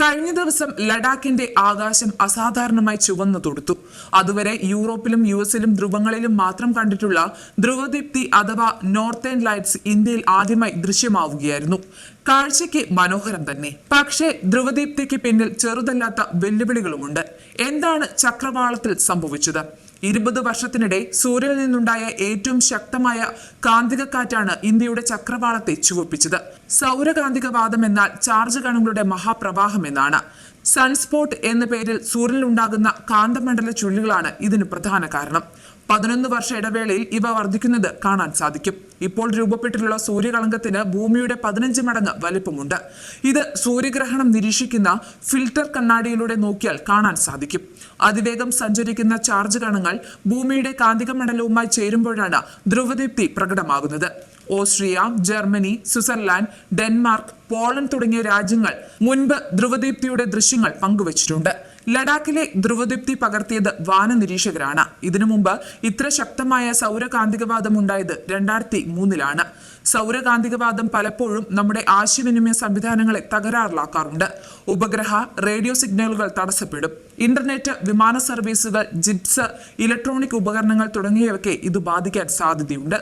കഴിഞ്ഞ ദിവസം ലഡാക്കിന്റെ ആകാശം അസാധാരണമായി ചുവന്നു തൊടുത്തു. അതുവരെ യൂറോപ്പിലും യു എസിലും ധ്രുവങ്ങളിലും മാത്രം കണ്ടിട്ടുള്ള ധ്രുവദീപ്തി അഥവാ നോർത്തേൺ ലൈറ്റ്സ് ഇന്ത്യയിൽ ആദ്യമായി ദൃശ്യമാവുകയായിരുന്നു. കാഴ്ചയ്ക്ക് മനോഹരം തന്നെ. പക്ഷേ ധ്രുവദീപ്തിക്ക് പിന്നിൽ ചെറുതല്ലാത്ത വെല്ലുവിളികളുമുണ്ട്. എന്താണ് ചക്രവാളത്തിൽ സംഭവിച്ചത്? ഇരുപത് വർഷത്തിനിടെ സൂര്യനിൽ നിന്നുണ്ടായ ഏറ്റവും ശക്തമായ കാന്തിക കാറ്റാണ് ഇന്ത്യയുടെ ചക്രവാളത്തെ ചുവപ്പിച്ചത്. സൗരകാന്തികവാദം എന്നാൽ ചാർജ് കണങ്ങളുടെ മഹാപ്രവാഹം എന്നാണ്. സൺസ്പോട്ട് എന്ന പേരിൽ സൂര്യനിൽ ഉണ്ടാകുന്ന കാന്തമണ്ഡല ചുള്ളികളാണ് ഇതിന് പ്രധാന കാരണം. പതിനൊന്ന് വർഷ ഇടവേളയിൽ ഇവ വർദ്ധിക്കുന്നത് കാണാൻ സാധിക്കും. ഇപ്പോൾ രൂപപ്പെട്ടിട്ടുള്ള സൂര്യകളങ്കത്തിന് ഭൂമിയുടെ പതിനഞ്ച് മടങ്ങ് വലിപ്പമുണ്ട്. ഇത് സൂര്യഗ്രഹണം നിരീക്ഷിക്കുന്ന ഫിൽട്ടർ കണ്ണാടിയിലൂടെ നോക്കിയാൽ കാണാൻ സാധിക്കും. അതിവേഗം സഞ്ചരിക്കുന്ന ചാർജ് കണങ്ങൾ ഭൂമിയുടെ കാന്തിക മണ്ഡലവുമായി ചേരുമ്പോഴാണ് ധ്രുവദീപ്തി പ്രകടമാകുന്നത്. Austria Germany Switzerland Denmark Poland തുടങ്ങിയ രാജ്യങ്ങൾ മുൻപ് ധ്രുവദീപ്തിയുടെ ദൃശ്യങ്ങൾ പങ്കുവച്ചിട്ടുണ്ട്. ലഡാക്കിലെ ധ്രുവദീപ്തി പകർത്തിയത് വാന നിരീക്ഷകരാണ്. ഇതിനു മുമ്പ് ഇത്ര ശക്തമായ സൗരകാന്തികവാദം ഉണ്ടായത് രണ്ടായിരത്തി മൂന്നിലാണ് സൗരകാന്തികവാദം പലപ്പോഴും നമ്മുടെ ആശയവിനിമയ സംവിധാനങ്ങളെ തകരാറിലാക്കാറുണ്ട്. ഉപഗ്രഹ റേഡിയോ സിഗ്നലുകൾ തടസ്സപ്പെടും. ഇന്റർനെറ്റ് വിമാന സർവീസുകൾ ജിപ്സ് ഇലക്ട്രോണിക് ഉപകരണങ്ങൾ തുടങ്ങിയവയ്ക്ക് ഇത് ബാധിക്കാൻ സാധ്യതയുണ്ട്.